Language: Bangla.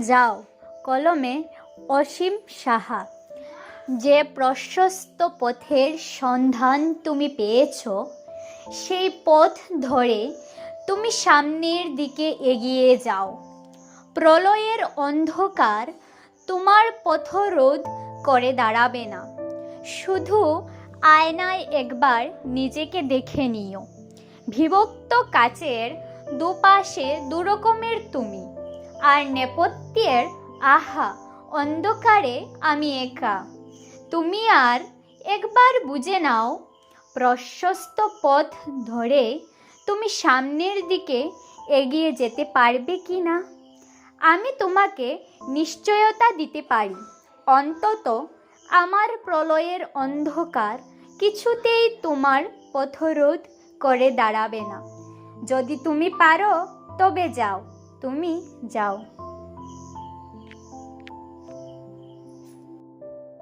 যাও, কলমে অসীম সাহা। যে প্রশস্ত পথের সন্ধান তুমি পেয়েছ, সেই পথ ধরে তুমি সামনের দিকে এগিয়ে যাও। প্রলয়ের অন্ধকার তোমার পথরোধ করে দাঁড়াবে না। শুধু আয়নায় একবার নিজেকে দেখে নিও। বিভক্ত কাচের দুপাশে দুরকমের তুমি। আর নেপথ্যের আহা, অন্ধকারে আমি একা। তুমি আর একবার বুঝে নাও, প্রশস্ত পথ ধরে তুমি সামনের দিকে এগিয়ে যেতে পারবে কি না। আমি তোমাকে নিশ্চয়তা দিতে পারি। অন্তত আমার প্রলয়ের অন্ধকার কিছুতেই তোমার পথরোধ করে দাঁড়াবে না। যদি তুমি পারো, তবে যাও। তুমি যাও।